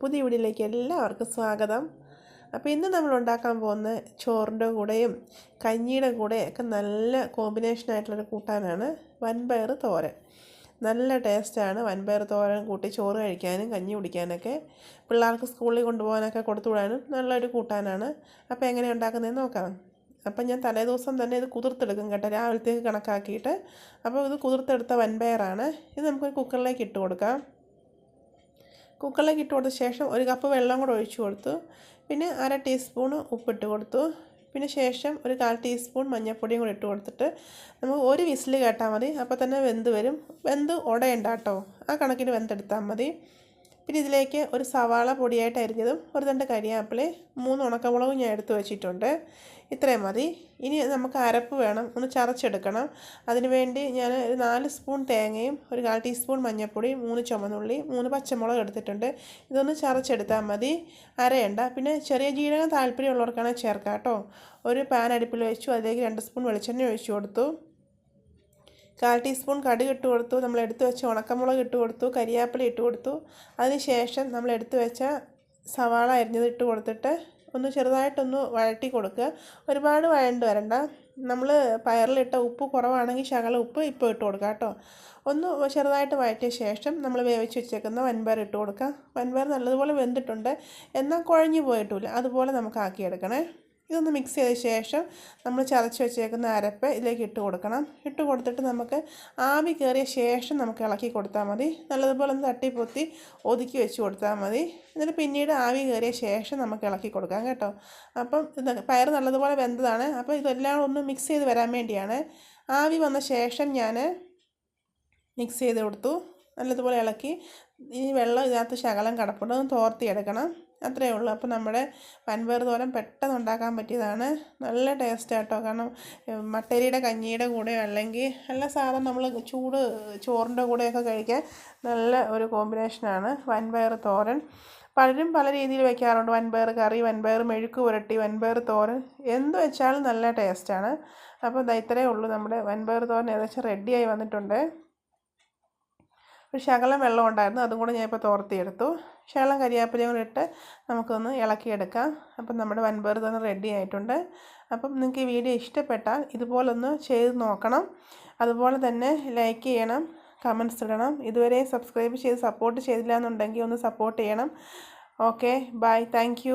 പുതിയ വീടിലേക്ക് എല്ലാവർക്കും സ്വാഗതം. അപ്പോൾ ഇന്ന് നമ്മൾ ഉണ്ടാക്കാൻ പോകുന്ന ചോറിന്റെ കൂടെയും കഞ്ഞിയുടെ കൂടെയും ഒക്കെ നല്ല കോമ്പിനേഷനായിട്ടുള്ളൊരു കൂട്ടാനാണ് വൻപയർ തോരൻ. നല്ല ടേസ്റ്റാണ് വൻപയർ തോരൻ കൂട്ടി ചോറ് കഴിക്കാനും കഞ്ഞി കുടിക്കാനൊക്കെ പിള്ളേർക്ക് സ്കൂളിൽ കൊണ്ടുപോകാനൊക്കെ കൊടുത്തു വിടാനും നല്ലൊരു കൂട്ടാനാണ്. അപ്പോൾ എങ്ങനെ ഉണ്ടാക്കുന്നതെന്ന് നോക്കാം. അപ്പം ഞാൻ തലേ ദിവസം തന്നെ ഇത് കുതിർത്തെടുക്കും കേട്ടോ രാവിലത്തേക്ക് കണക്കാക്കിയിട്ട്. അപ്പോൾ ഇത് കുതിർത്തെടുത്ത വൻപയറാണ്. ഇത് നമുക്ക് കുക്കറിലേക്ക് ഇട്ട് കൊടുക്കാം. കുക്കറിലേക്ക് ഇട്ട് കൊടുത്ത ശേഷം ഒരു കപ്പ് വെള്ളം കൂടെ ഒഴിച്ചു കൊടുത്തു. പിന്നെ അര ടീസ്പൂൺ ഉപ്പിട്ട് കൊടുത്തു. പിന്നെ ശേഷം ഒരു കാൽ ടീസ്പൂൺ മഞ്ഞൾപ്പൊടിയും കൂടി ഇട്ട് കൊടുത്തിട്ട് നമുക്ക് ഒരു വിസിൽ കേട്ടാൽ മതി. അപ്പോൾ തന്നെ വെന്ത് വരും. വെന്ത് ഉടയണ്ട കേട്ടോ. ആ കണക്കിന് വെന്തെടുത്താൽ മതി. പിന്നെ ഇതിലേക്ക് ഒരു സവാള പൊടിയായിട്ട് അരിഞ്ഞതും ഒരു രണ്ട് കരിയാപ്പിളി മൂന്ന് ഉണക്കമുളകും ഞാൻ എടുത്തു വെച്ചിട്ടുണ്ട്. ഇത്രയും മതി. ഇനി നമുക്ക് അരപ്പ് വേണം. ഒന്ന് ചതച്ചെടുക്കണം. അതിനുവേണ്ടി ഞാൻ ഒരു നാല് സ്പൂൺ തേങ്ങയും ഒരു കാൽ ടീസ്പൂൺ മഞ്ഞൾപ്പൊടി മൂന്ന് ചുമന്നുള്ളി മൂന്ന് പച്ചമുളക് എടുത്തിട്ടുണ്ട്. ഇതൊന്ന് ചതച്ചെടുത്താൽ മതി. അരയണ്ട. പിന്നെ ചെറിയ ജീരകം താല്പര്യമുള്ളവർക്കാണെങ്കിൽ ചേർക്കാം കേട്ടോ. ഒരു പാൻ അടുപ്പിൽ വെച്ചു. അതിലേക്ക് രണ്ട് സ്പൂൺ വെളിച്ചെണ്ണ ഒഴിച്ചു കൊടുത്തു. കാൽ ടീസ്പൂൺ കടുക് ഇട്ട് കൊടുത്തു. നമ്മൾ എടുത്തു വെച്ച ഉണക്കമുളക് ഇട്ട് കൊടുത്തു. കരിയാപ്പില ഇട്ട് കൊടുത്തു. അതിനുശേഷം നമ്മൾ എടുത്തു വെച്ച സവാള അരിഞ്ഞത് ഇട്ട് കൊടുത്തിട്ട് ഒന്ന് ചെറുതായിട്ടൊന്ന് വഴട്ടി കൊടുക്കുക. ഒരുപാട് വഴണ്ട് വരണ്ട. നമ്മൾ പയറിലിട്ട ഉപ്പ് കുറവാണെങ്കിൽ ശകല ഉപ്പ് ഇപ്പോൾ ഇട്ട് കൊടുക്കുക കേട്ടോ. ഒന്ന് ചെറുതായിട്ട് വഴറ്റിയ ശേഷം നമ്മൾ വേവിച്ച് വെച്ചേക്കുന്ന വൻപയർ ഇട്ട് കൊടുക്കുക. വൻപയർ നല്ലതുപോലെ വെന്തിട്ടുണ്ട്. എന്നാൽ കുഴഞ്ഞു പോയിട്ടില്ല. അതുപോലെ നമുക്ക് ആക്കിയെടുക്കണേ. ഇതൊന്ന് മിക്സ് ചെയ്ത ശേഷം നമ്മൾ ചതച്ച് വെച്ചേക്കുന്ന അരപ്പ് ഇതിലേക്ക് ഇട്ട് കൊടുക്കണം. ഇട്ട് കൊടുത്തിട്ട് നമുക്ക് ആവി കയറിയ ശേഷം നമുക്ക് ഇളക്കി കൊടുത്താൽ മതി. നല്ലതുപോലെ ഒന്ന് തട്ടിപ്പൊത്തി ഒതുക്കി വെച്ച് കൊടുത്താൽ മതി. എന്നിട്ട് പിന്നീട് ആവി കയറിയ ശേഷം നമുക്ക് ഇളക്കി കൊടുക്കാം കേട്ടോ. അപ്പം ഇത് പയർ നല്ലതുപോലെ വെന്തതാണ്. അപ്പോൾ ഇതെല്ലാം ഒന്ന് മിക്സ് ചെയ്ത് വരാൻ വേണ്ടിയാണ്. ആവി വന്ന ശേഷം ഞാൻ മിക്സ് ചെയ്ത് കൊടുത്തു. നല്ലതുപോലെ ഇളക്കി. ഈ വെള്ളം ഇതിനകത്ത് ശകലം കിടപ്പുണ്ട്. ഒന്ന് തോർത്തിയെടുക്കണം. അത്രയേ ഉള്ളൂ. അപ്പോൾ നമ്മുടെ വൻപയർ തോരൻ പെട്ടെന്ന് ഉണ്ടാക്കാൻ പറ്റിയതാണ്. നല്ല ടേസ്റ്റ് ആട്ടോ. കാരണം മട്ടരിയുടെ കഞ്ഞിയുടെ കൂടെ അല്ലെങ്കിൽ നല്ല സാധനം നമ്മൾ ചൂട് ചോറിന്റെ കൂടെയൊക്കെ കഴിക്കാൻ നല്ല ഒരു കോമ്പിനേഷനാണ് വൻപയർ തോരൻ. പലരും പല രീതിയിൽ വെക്കാറുണ്ട്. വൻപയർ കറി വൻപയർ മെഴുക്ക് പുരട്ടി വൻപയർ തോരൻ എന്ത് വെച്ചാലും നല്ല ടേസ്റ്റാണ് അപ്പോൾ ഇതാ ഇത്രയേ ഉള്ളൂ നമ്മുടെ വൻപയർ തോരൻ ഏകദേശം റെഡിയായി വന്നിട്ടുണ്ട്. ഒരു ശകലം വെള്ളം ഉണ്ടായിരുന്നു. അതും കൂടെ ഞാൻ ഇപ്പോൾ തോർത്തിയെടുത്തു. ശകലം കരിയാപ്പിലയും കൂടെ ഇട്ട് നമുക്കൊന്ന് ഇളക്കിയെടുക്കാം. അപ്പം നമ്മുടെ വൻപയർ തന്നെ റെഡി ആയിട്ടുണ്ട്. അപ്പം നിങ്ങൾക്ക് ഈ വീഡിയോ ഇഷ്ടപ്പെട്ടാൽ ഇതുപോലൊന്ന് ചെയ്ത് നോക്കണം. അതുപോലെ തന്നെ ലൈക്ക് ചെയ്യണം കമൻസ് ഇടണം. ഇതുവരെ സബ്സ്ക്രൈബ് ചെയ്ത് സപ്പോർട്ട് ചെയ്തില്ല എന്നുണ്ടെങ്കിൽ ഒന്ന് സപ്പോർട്ട് ചെയ്യണം. Okay bye thank